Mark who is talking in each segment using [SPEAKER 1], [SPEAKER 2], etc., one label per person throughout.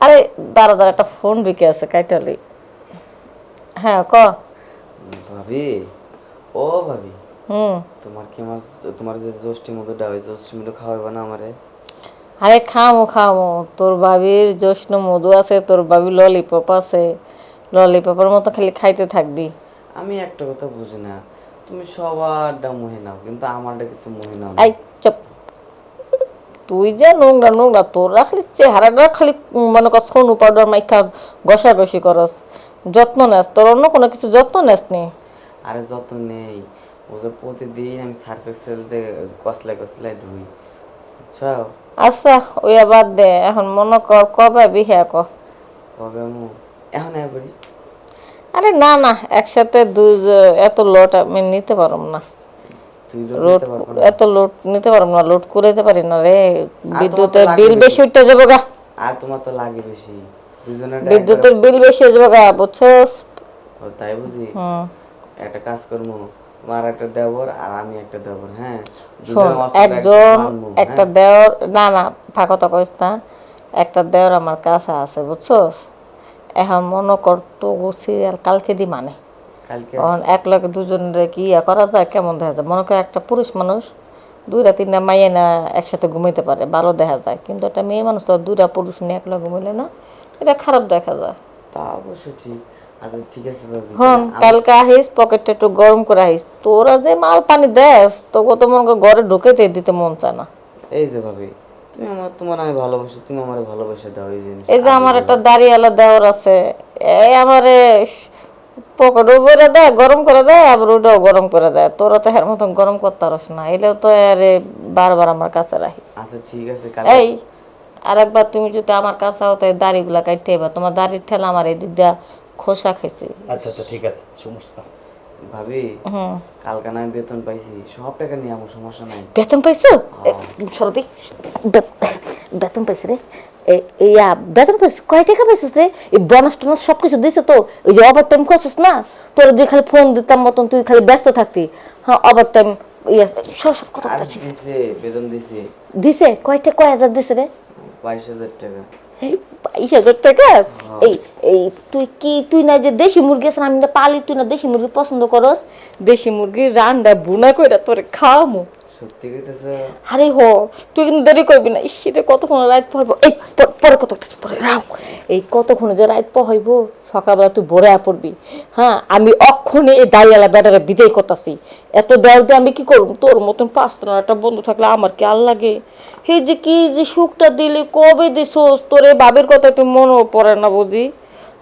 [SPEAKER 1] আরে দাঁড়া দাঁড়া একটা ফোন বিকে আছে কাইটালি। হ্যাঁ ক?
[SPEAKER 2] ভাবি ও ভাবি
[SPEAKER 1] হুম।
[SPEAKER 2] তোমার কি আমার তোমার যে জ্যৈষ্ঠী মধুটা ওই জ্যৈষ্ঠী মধু খাওয়াবে না আমারে?
[SPEAKER 1] আরে খামো খামো। তোর বাবির জশ্ন মধু আছে তোর বাবি ললিপপ আছে। ললিপপের মতো খালি খাইতে থাকবি।
[SPEAKER 2] আমি একটা কথা বুঝি না তুমি সবারটা মুহে নাও কিন্তু আমারটা কিন্তু মুহে নাও।
[SPEAKER 1] I chop. তুই যে নোংরা নোংরা তোরা খালি চেহারাটা খালি মনে কর সোনু পাউডার মাইখা ঘষাঘষি করস। যত্ন নেস তোর অন্য কোনো কিছু যত্ন নেস নি
[SPEAKER 2] আরে যত নেই। ও যে প্রতিদিন আমি সার্ফ এক্সেল দিয়ে কসলাই কসলাই ধুই। বুঝছ?
[SPEAKER 1] আচ্ছা ওই বাদ দে এখন মনে কর কবে বিহে ক।
[SPEAKER 2] কবে আমি? এখন একবারই
[SPEAKER 1] আরে না না একসাথে দুই এত লট আমি নিতে পারম না। লোড এত লোড নিতে পারব না লোড করাইতে পারি না রে। বিদ্যুতের বিল বেশি। উঠতে যাব গা।
[SPEAKER 2] আর তোমার তো লাগে বেশি। দুজনের
[SPEAKER 1] বিদ্যুতের বিল বেশি হয়ে যাব গা বুঝছস?
[SPEAKER 2] তাই বুঝি? একটা কাজ করব তোমার একটা দেবর আর আমি একটা দেবর হ্যাঁ?
[SPEAKER 1] একজন একটা
[SPEAKER 2] হ্যাঁ?
[SPEAKER 1] দেওর না না ফাঁকা তো কইস না। একটা দেওর আমার কাছে আছে বুঝছস? এখন মনে কর তো সিরিয়াল কালকে দি মানে। এখন এক লগে দুজনের কি ইয়া করা যায়? কেমন দেখা যায়? মনে একটা পুরুষ মানুষ দুইটা তিনটা মাইয়ে না একসাথে ঘুমাইতে পারে ভালো দেখা যায়। কিন্তু একটা মেয়ে মানুষ তো দুইটা পুরুষ নিয়ে একলা ঘুমাইলে না এটা খারাপ দেখা যায়।
[SPEAKER 2] তা অবশ্য ঠিক। আচ্ছা ঠিক আছে
[SPEAKER 1] হন
[SPEAKER 2] আমার-
[SPEAKER 1] কালকে আহিস পকেটটা একটু গরম করে আহিস। তোরা যে মাল পানি দেস তোকে তো মনে ঘরে ঢুকেতে দিতে মন চায় না।
[SPEAKER 2] এই যে ভাবি তুমি আমার তোমার আমি ভালোবাসি তুমি আমার ভালোবাসা দাও এই জিনিস
[SPEAKER 1] এই যে আমার একটা দাড়িওয়ালা দেওয়ার আছে এই আমারে পকেটও করে দেয় গরম করে দেয় আবার ওটাও গরম করে দেয়। তোরা তো হের মতন গরম করতে পারস না এলেও তো আরে বারবার আমার কাছে রাখি।
[SPEAKER 2] আচ্ছা ঠিক আছে
[SPEAKER 1] এই আরেকবার তুমি যদি আমার কাছে হতো এই দাড়িগুলা কাটতে এবার তোমার দাড়ির ঠেলা আমার এই দিক দিয়া খোসা খাইছে।
[SPEAKER 3] আচ্ছা আচ্ছা ঠিক আছে সমস্যা।
[SPEAKER 2] ভাবি কালকে আমি বেতন পাইছি সব টাকা নিয়ে আমার সমস্যা নাই।
[SPEAKER 1] বেতন পাইছো? সরদি বেতন পাইছি রে। ইয়া বেতন কয় টাকা পাইছিস রে? এই বোনাস টোনাস সব কিছু দিছে তো ওই যে ওভার টাইম করছিস না তোর তুই খালি ফোন দিতাম মতন তুই খালি ব্যস্ত থাকতি। হ্যাঁ ওভার টাইম ইয়া সব সব কথা
[SPEAKER 2] দিছে বেতন দিছে।
[SPEAKER 1] দিছে? কয়টা কয় হাজার দিছে রে?
[SPEAKER 2] বাইশ হাজার টাকা।
[SPEAKER 1] এই বাইশ হাজার টাকা এই এই তুই কি তুই না যে দেশি মুরগি আছে আমি না পালি তুই না দেশি মুরগি পছন্দ করস? দেশি মুরগি রান্না বুনা কইরা তোরে খাওয়ামু।
[SPEAKER 2] সত্যি কইতেছে।
[SPEAKER 1] আরে হো তুই কিন্তু দেরি করবি না। ইস রে কতক্ষণ রাত এই পরে কত পরে রাও এই কতক্ষণ যে রাত পহইব সকালবেলা তুই ভোরে পড়বি। হ্যাঁ আমি অক্ষণে এই দাঁড়িয়ালা বেটারে বিদায় করতেছি। এত দেওয়ার দিয়ে আমি কি করব? তোর মতন পাঁচ একটা বন্ধু থাকলে আমার কি আর লাগে? হে যে কি যে সুখটা দিলি, কবে দিছোস? তোর বাবের কথা একটু মনেও পড়ে না বুঝি।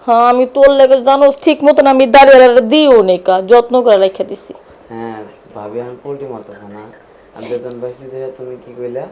[SPEAKER 1] হ্যাঁ আমি তোর লেগে জানো ঠিক মতন আমি দাঁড়িয়ে দিও নেকা যত্ন করে রেখে দিছি।
[SPEAKER 2] হ্যাঁ ভাবি আমি পোল্ট্রি মারতেছ না। আমি পাইছি তুমি কি কইলা